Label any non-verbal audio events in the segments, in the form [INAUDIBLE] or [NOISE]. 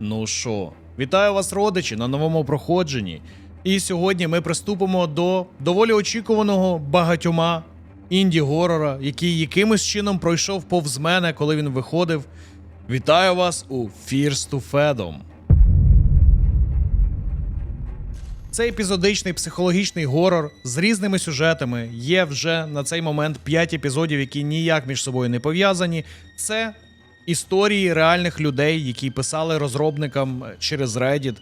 Ну що, вітаю вас, родичі, на новому проходженні. І сьогодні ми приступимо до доволі очікуваного багатьома інді-горора, який якимось чином пройшов повз мене, коли він виходив. Вітаю вас у Fears to Fedom. Це епізодичний психологічний горор з різними сюжетами. Є вже на цей момент 5 епізодів, які ніяк між собою не пов'язані. Це історії реальних людей, які писали розробникам через Reddit.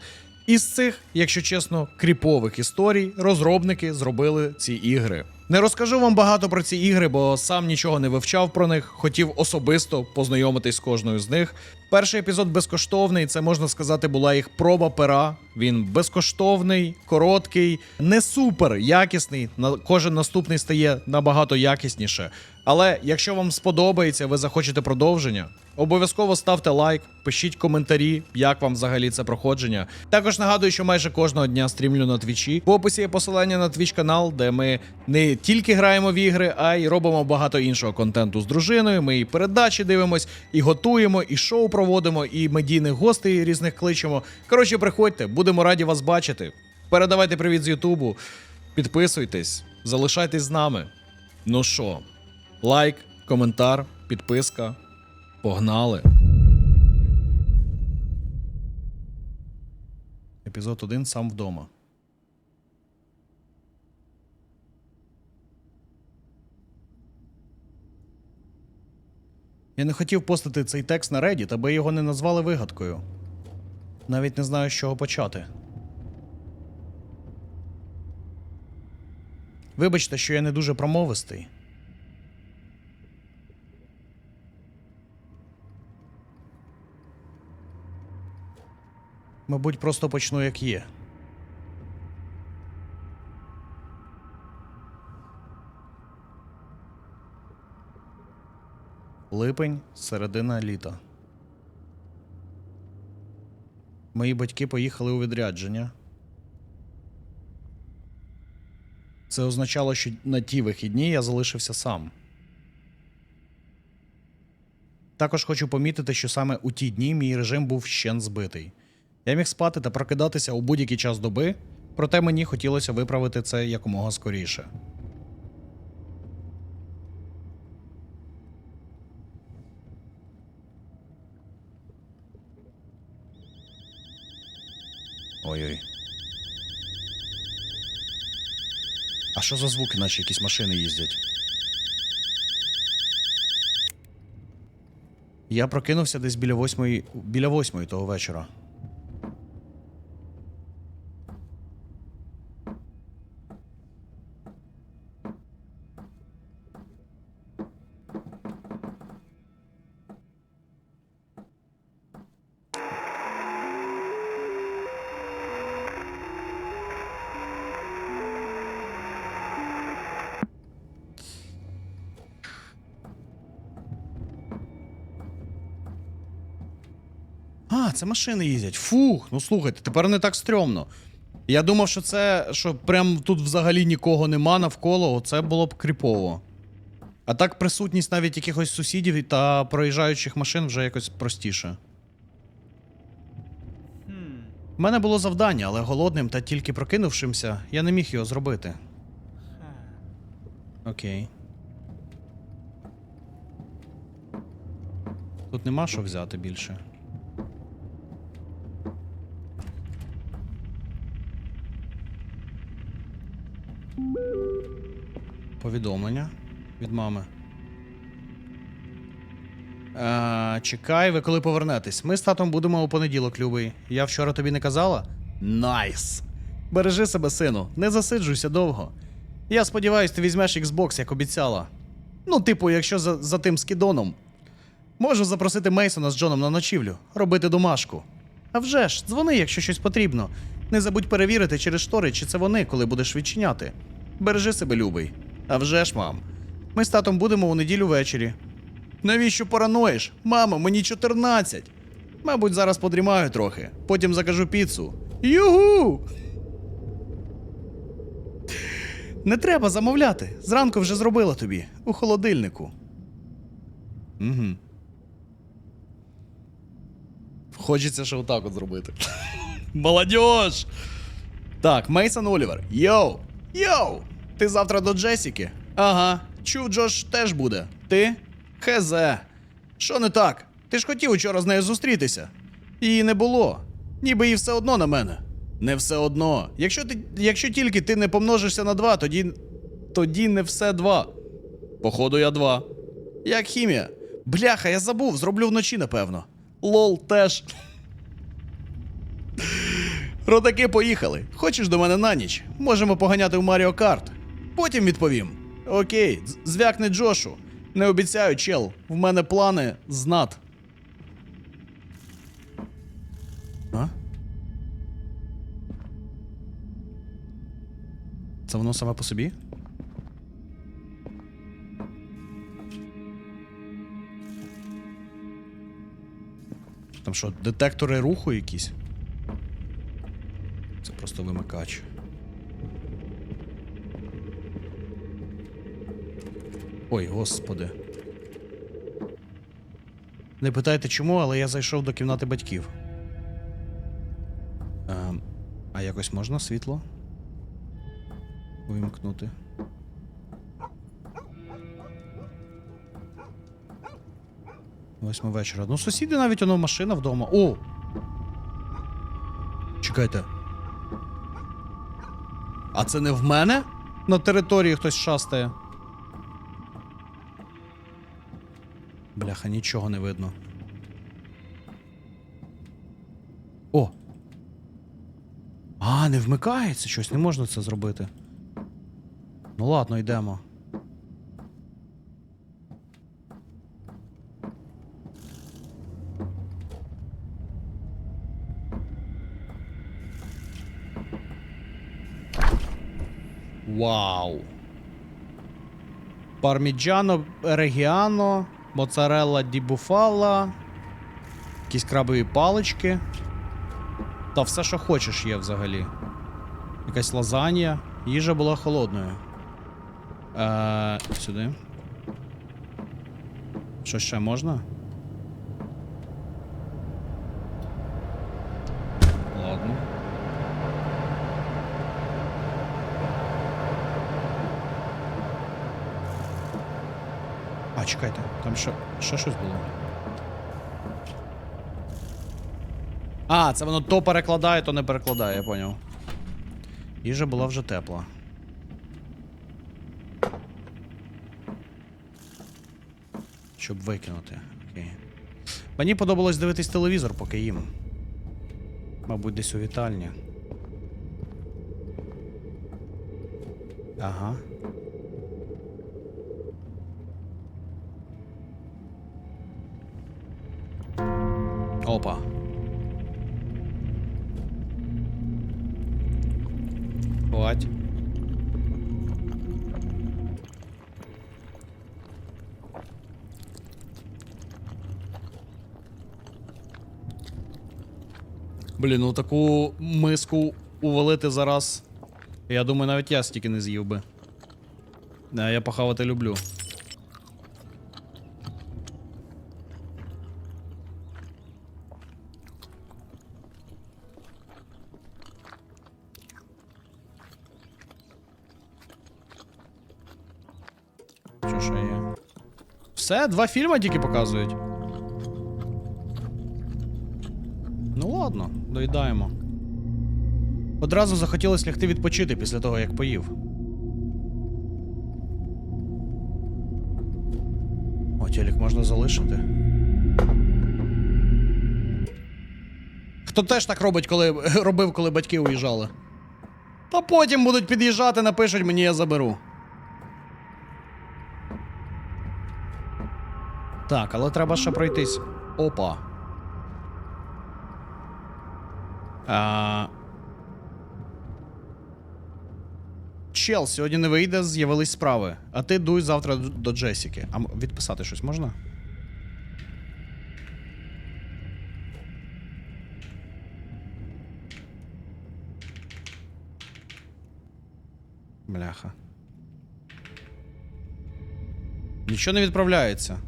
Із цих, якщо чесно, кріпових історій розробники зробили ці ігри. Не розкажу вам багато про ці ігри, бо сам нічого не вивчав про них, хотів особисто познайомитись з кожною з них. Перший епізод безкоштовний, це можна сказати, була їх проба пера. Він безкоштовний, короткий, не супер якісний. Кожен наступний стає набагато якісніше. Але якщо вам сподобається, ви захочете продовження, обов'язково ставте лайк, пишіть коментарі, як вам взагалі це проходження. Також нагадую, що майже кожного дня стрімлю на твічі. В описі є посилання на твіч канал, де ми не тільки граємо в ігри, а й робимо багато іншого контенту з дружиною. Ми і передачі дивимось, і готуємо, і шоу проводимо, і медійних гостей різних кличемо. Коротше, приходьте, будемо раді вас бачити. Передавайте привіт з Ютубу, підписуйтесь, залишайтесь з нами. Ну що, лайк, коментар, підписка. Погнали. Епізод 1 сам вдома. Я не хотів постити цей текст на Reddit, аби його не назвали вигадкою. Навіть не знаю, з чого почати. Вибачте, що я не дуже промовистий. Мабуть, просто почну як є. Липень, середина літа. Мої батьки поїхали у відрядження. Це означало, що на ті вихідні я залишився сам. Також хочу помітити, що саме у ті дні мій режим був щен збитий. Я міг спати та прокидатися у будь-який час доби, проте мені хотілося виправити це якомога скоріше. Ой-ой. А що за звуки, наче якісь машини їздять? Я прокинувся десь біля восьмої. біля восьмої того вечора. Це машини їздять. Фух, ну слухайте, тепер не так стрьомно. Я думав, що це, що прям тут взагалі нікого нема навколо, це було б кріпово. А так присутність навіть якихось сусідів та проїжджаючих машин вже якось простіше. У мене було завдання, але голодним та тільки прокинувшимся, я не міг його зробити. Окей. Тут нема що взяти більше. Повідомлення від мами. Е, чекай, ви коли повернетесь. Ми з татом будемо у понеділок, любий. Я вчора тобі не казала? Найс! Бережи себе, сину, не засиджуйся довго. Я сподіваюся, ти візьмеш Xbox, як обіцяла. Ну, типу, якщо за, за тим скідоном. Можу запросити Мейсона з Джоном на ночівлю, робити домашку. А вже ж, дзвони, якщо щось потрібно. Не забудь перевірити через штори, чи це вони, коли будеш відчиняти. Бережи себе, любий. А вже ж, мам. Ми з татом будемо у неділю ввечері. Навіщо параноїш? Мамо, мені 14. Мабуть, зараз подрімаю трохи. Потім закажу піцу. Югу! Не треба замовляти. Зранку вже зробила тобі. У холодильнику. Угу. Хочеться ще отак от зробити. [LAUGHS] Молодіж! Так, Мейсон Олівер. Йоу! Йоу! Ти завтра до Джесіки? Ага. Чув, Джош теж буде. Ти? Хезе. Що не так? Ти ж хотів учора з нею зустрітися. Її не було. Ніби їй все одно на мене. Не все одно. Якщо ти, якщо тільки ти не помножишся на два, тоді. Тоді не все два. Походу, я два. Як хімія. Бляха, я забув, зроблю вночі, напевно. Лол теж. Родаки поїхали. Хочеш до мене на ніч? Можемо поганяти в Маріо Карт. Потім відповім. Окей, звякни Джошу. Не обіцяю, чел. В мене плани знат. А? Це воно саме по собі? Там що, детектори руху якісь? Це просто вимикач. Ой, господи. Не питайте чому, але я зайшов до кімнати батьків. Ем, а якось можна світло? Вимкнути. Восьма вечора. Ну, сусіди навіть воно машина вдома. О! Чекайте. А це не в мене? На території хтось шастає. Бляха, нічого не видно. О! А, не вмикається щось, не можна це зробити. Ну ладно, йдемо. Вау. Парміджано регіано, моцарелла ді буфала, якісь крабові палички. Та все, що хочеш, є взагалі. Якась лазанья. Їжа була холодною. Е, сюди. Що ще можна? Ладно. А, чекайте, там ще, ще щось було. А, це воно то перекладає, то не перекладає, я поняв. Їжа була вже тепла. Щоб викинути. Окей. Мені подобалось дивитись телевізор, поки їм. Мабуть, десь у вітальні. Ага. Опа. Хвать. Блін, ну таку миску увалити зараз. Я думаю, навіть я стільки не з'їв би. Да, я похавати люблю. Все, два фільми тільки показують. Ну ладно, доїдаємо. Одразу захотілося лягти відпочити після того, як поїв. О, телек можна залишити. Хто теж так робить, коли [LAUGHS] робив, коли батьки уїжджали? Та потім будуть під'їжджати, напишуть мені, я заберу. Так, але треба ще пройтись. Опа. А... Чел, сьогодні не вийде, з'явились справи. А ти дуй завтра до Джесіки. А відписати щось можна? Бляха. Нічого не відправляється.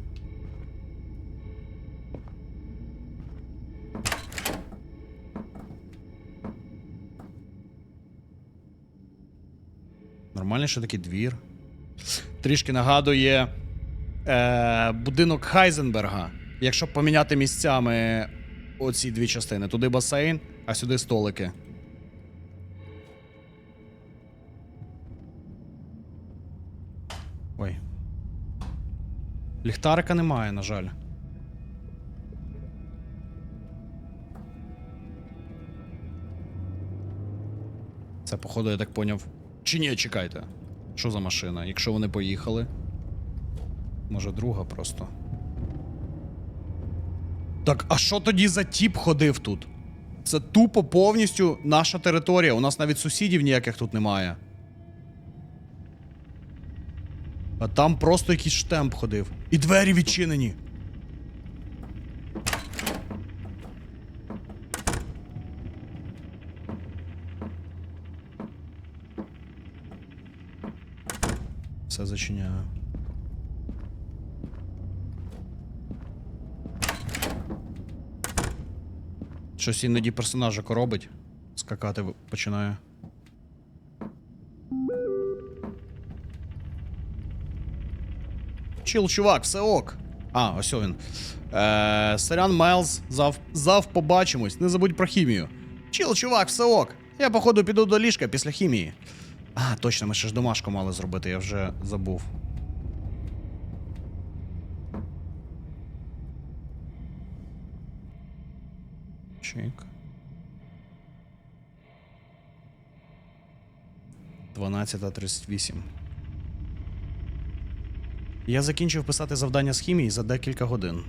Нормальний ще такий двір. Трішки нагадує е, будинок Хайзенберга. Якщо поміняти місцями оці дві частини. Туди басейн, а сюди столики. Ой. Ліхтарика немає, на жаль. Це, походу, я так поняв. Чи ні, чекайте. Що за машина? Якщо вони поїхали. Може, друга просто. Так, а що тоді за тіп ходив тут? Це тупо повністю наша територія. У нас навіть сусідів ніяких тут немає. А там просто якийсь штемп ходив. І двері відчинені. Все зачиняю. Щось іноді персонажа коробить. Скакати починає. Чил, чувак, все ок. А, ось він. Е, Сарян Майлз, зав, зав побачимось. Не забудь про хімію. Чил, чувак, все ок. Я, походу, піду до ліжка після хімії. А, точно, ми ще ж домашку мали зробити, я вже забув. Чик. 12.38. Я закінчив писати завдання з хімії за декілька годин.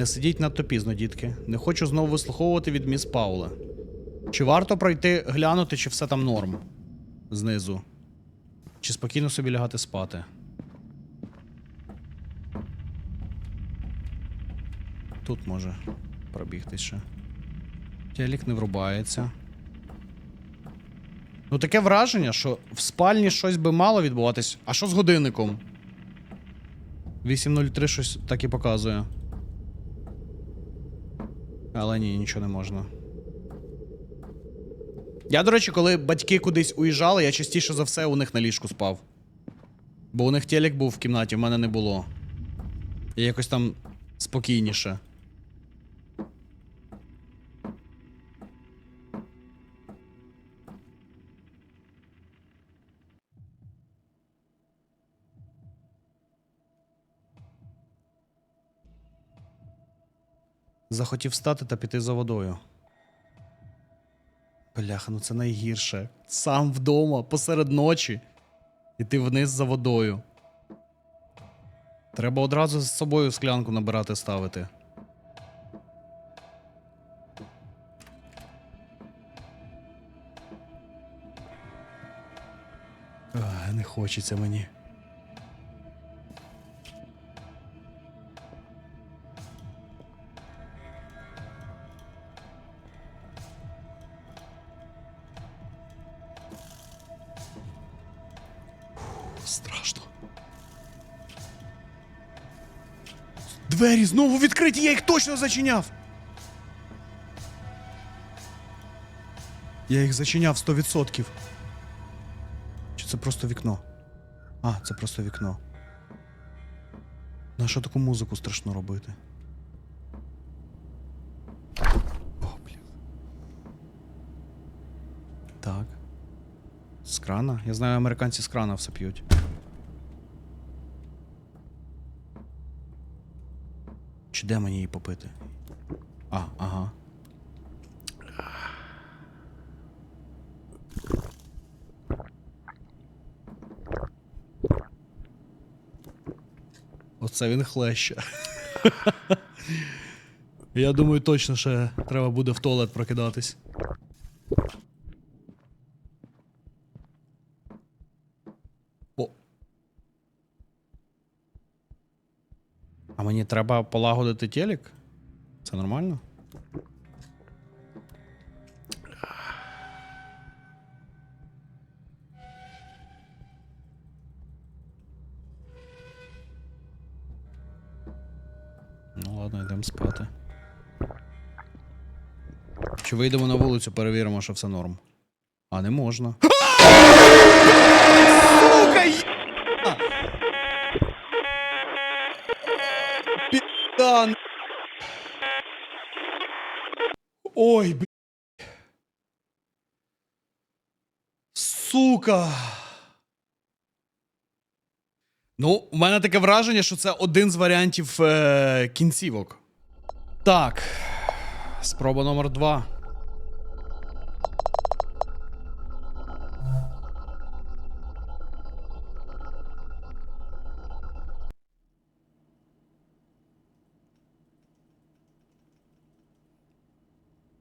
Не сидіть надто пізно, дітки. Не хочу знову вислуховувати від міс Паула. Чи варто пройти глянути, чи все там норм? Знизу. Чи спокійно собі лягати спати? Тут може пробігти ще. Телік не врубається. Ну, таке враження, що в спальні щось би мало відбуватись. А що з годинником? 8.03 щось так і показує. Але ні, нічого не можна. Я, до речі, коли батьки кудись уїжджали, я частіше за все у них на ліжку спав. Бо у них телек був в кімнаті, в мене не було. Я якось там спокійніше. Захотів встати та піти за водою. Бляха, ну це найгірше. Сам вдома, посеред ночі. Іти вниз за водою. Треба одразу з собою склянку набирати ставити. Ах, не хочеться мені. Двері знову відкриті, я їх точно зачиняв. Я їх зачиняв 100%. Чи це просто вікно? А, це просто вікно. Нащо таку музику страшно робити? О, блін. Так. З крана? Я знаю, американці з крана все п'ють. Чи де мені її попити? А, ага. Оце він хлеще. [LAUGHS] Я думаю, точно ще треба буде в туалет прокидатись. О. А мені треба полагодити телек? Це нормально? Ну Ладно, йдемо спати. Чи вийдемо на вулицю, перевіримо, що все норм. А, не можна. Підан. Ой, бля. Сука. Ну, у мене таке враження, що це один з варіантів е- кінцівок. Так. Спроба номер два.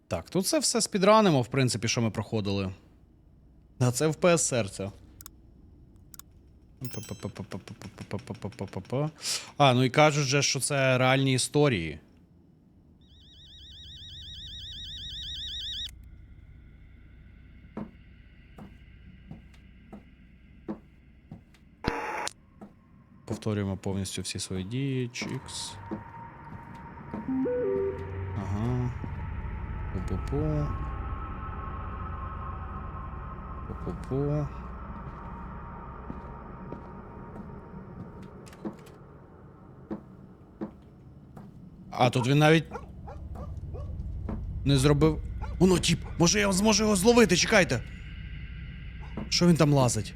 Так, тут це все спідранимо, в принципі, що ми проходили. А це ВПС серця. А, ну і кажуть же, що це реальні історії. Повторюємо повністю всі свої дії, Чікс. Пу-пу-пу. Пу-пу-пу. А, тут він навіть. Не зробив. Воно, тіп, може я зможу його зловити, чекайте. Що він там лазить?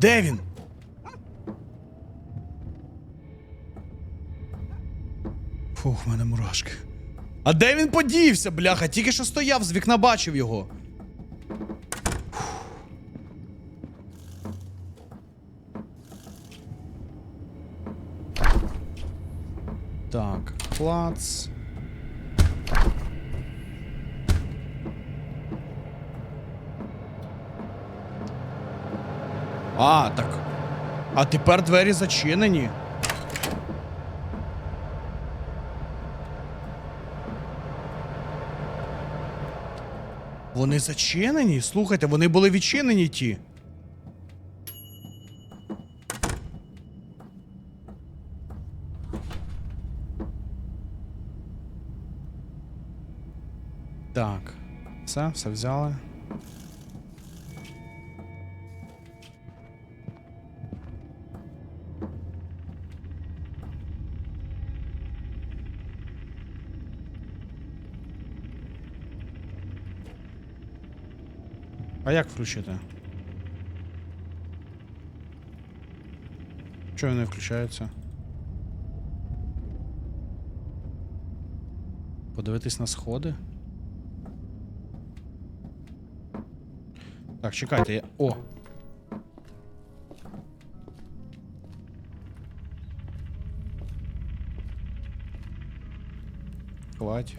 Де він? А де він подівся, бляха? Тільки що стояв, з вікна бачив його. Так, клац. А, так. А тепер двері зачинені. Вони зачинені? Слухайте, вони були відчинені ті. Так. Все, все взяли. А як включити? Чого він не включається? Подивитись на сходи? Так, чекайте, я. О! Хвать.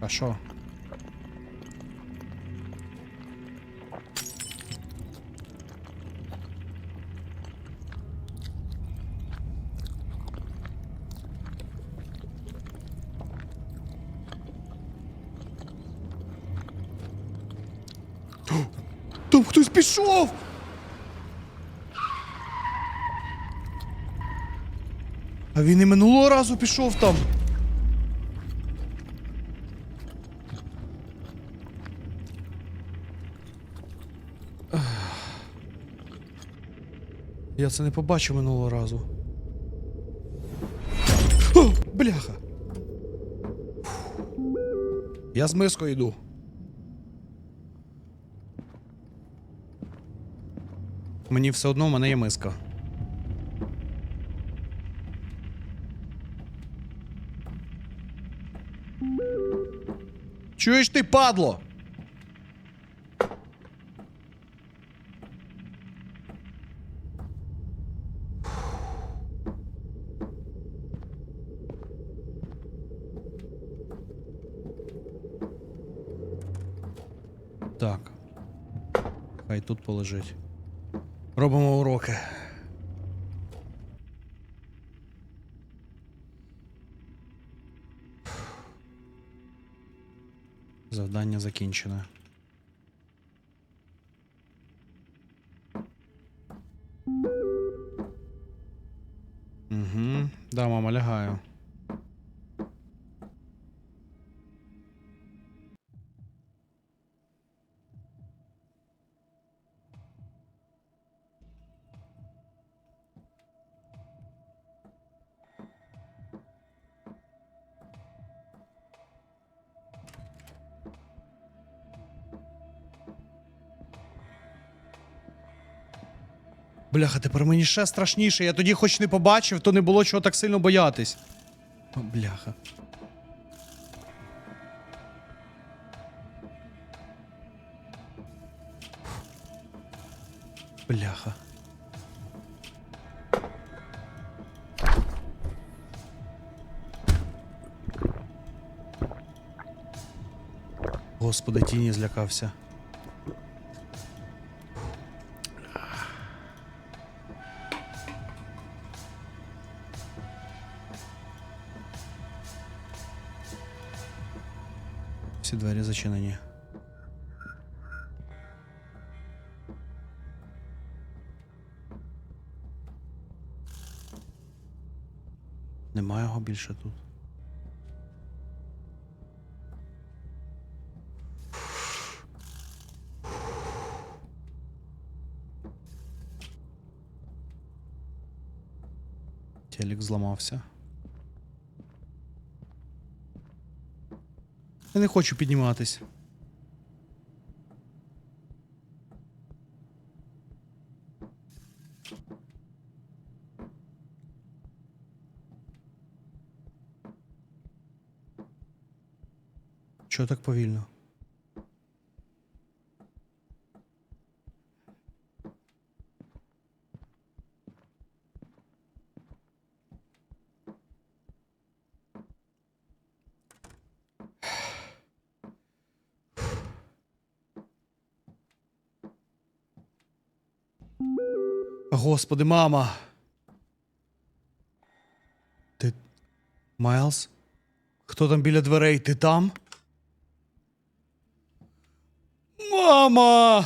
А що? А він і минулого разу пішов там. Я це не побачив минулого разу. О, бляха. Я з мискою йду. Мені все одно, в мене є миска. Чуєш ти, падло? Так. Хай тут полежить. Робимо уроки. Завдання закінчене. Бляха, тепер мені ще страшніше. Я тоді хоч не побачив, то не було чого так сильно боятись. О, бляха. Бляха. Господи, тіні злякався. Зачинені. Немає його більше тут. Телек зламався. Я не хочу підніматися. Чого так повільно? Господи, мама. Ти. Майлз? Хто там біля дверей? Ти там? Мама!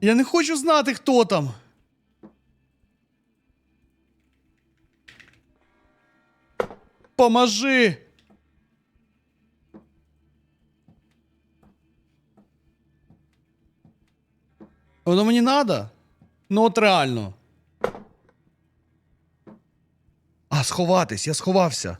Я не хочу знати, хто там. Поможи! Воно мені надо? Ну, от реально. А, сховатись, я сховався.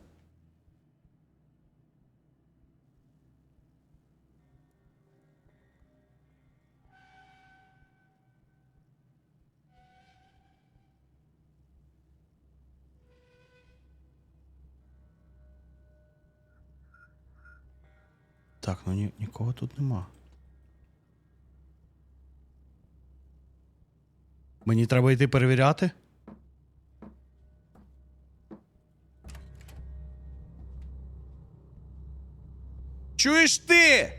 Так, ну ні, нікого тут нема. Мені треба йти перевіряти? Чуєш ти?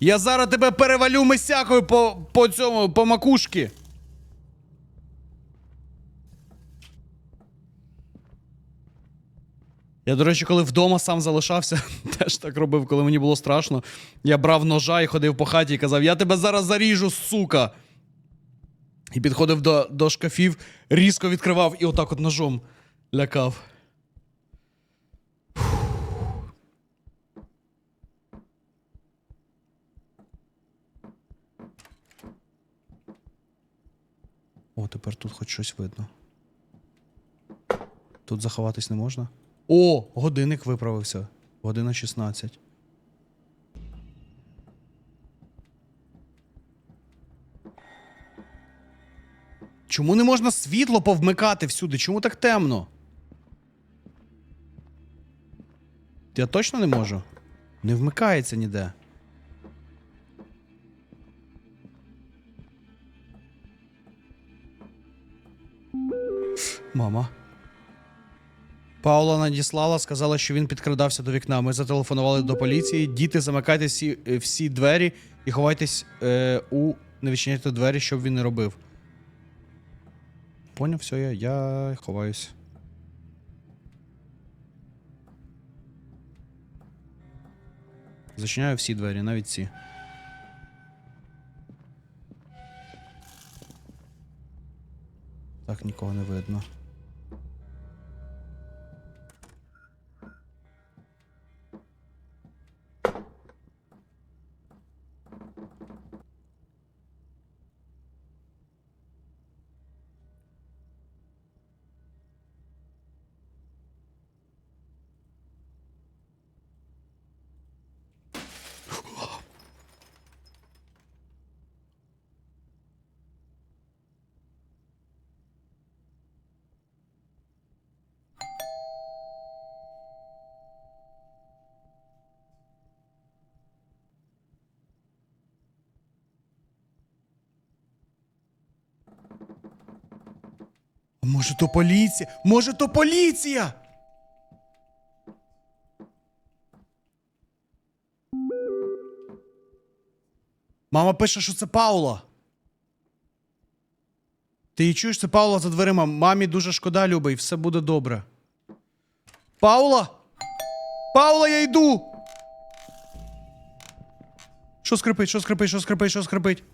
Я зараз тебе перевалю мисякою по, по цьому, по макушки. Я, до речі, коли вдома сам залишався, [LAUGHS] теж так робив, коли мені було страшно. Я брав ножа і ходив по хаті і казав: Я тебе зараз заріжу, сука. І підходив до, до шкафів, різко відкривав і отак от ножом лякав. О, тепер тут хоч щось видно. Тут заховатись не можна. О, годинник виправився. Година 16. Чому не можна світло повмикати всюди? Чому так темно? Я точно не можу? Не вмикається ніде. Мама. Паула надіслала, сказала, що він підкрадався до вікна. Ми зателефонували до поліції. Діти, замикайте всі, всі двері і ховайтесь е, у не відчиняйте двері, щоб він не робив. Поняв, все, я, я ховаюсь. Зачиняю всі двері, навіть ці. Так, нікого не видно. Може, то поліція? Може, то поліція? Мама пише, що це Паула. Ти її чуєш, це Паула за дверима. Мамі дуже шкода, Люба, і все буде добре. Паула! Паула, я йду! Що скрипить, що скрипить, що скрипить, що скрипить?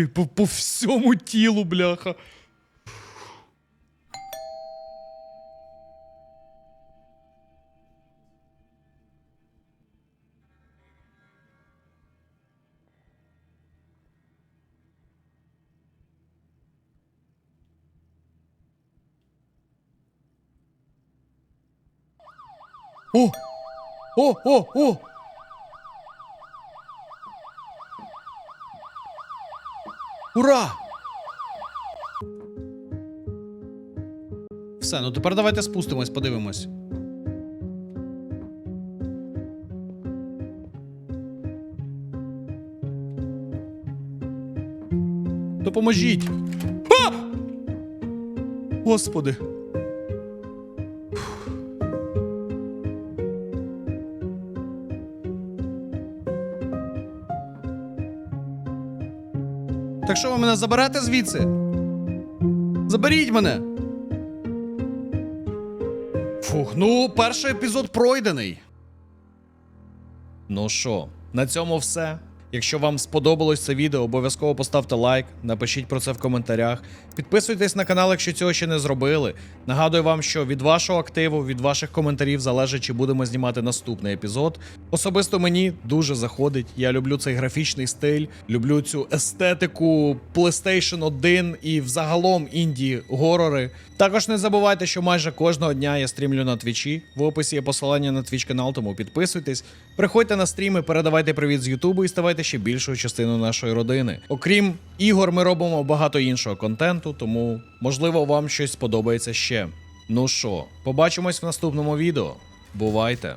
Мурашки по, по всьому тілу, бляха. О! О, о, о! Ура! Все, ну тепер давайте спустимось, подивимось. Допоможіть! А! Господи. Так що ви мене заберете звідси? Заберіть мене. Фух, ну, перший епізод пройдений. Ну що, на цьому все. Якщо вам сподобалось це відео, обов'язково поставте лайк, напишіть про це в коментарях. Підписуйтесь на канал, якщо цього ще не зробили. Нагадую вам, що від вашого активу, від ваших коментарів залежить, чи будемо знімати наступний епізод. Особисто мені дуже заходить. Я люблю цей графічний стиль, люблю цю естетику PlayStation 1 і взагалом інді горори. Також не забувайте, що майже кожного дня я стрімлю на твічі. В описі є посилання на твіч канал, тому підписуйтесь. Приходьте на стріми, передавайте привіт з Ютубу і ставайте ще більшою частиною нашої родини. Окрім ігор, ми робимо багато іншого контенту, тому можливо вам щось сподобається ще. Ну що, побачимось в наступному відео. Бувайте!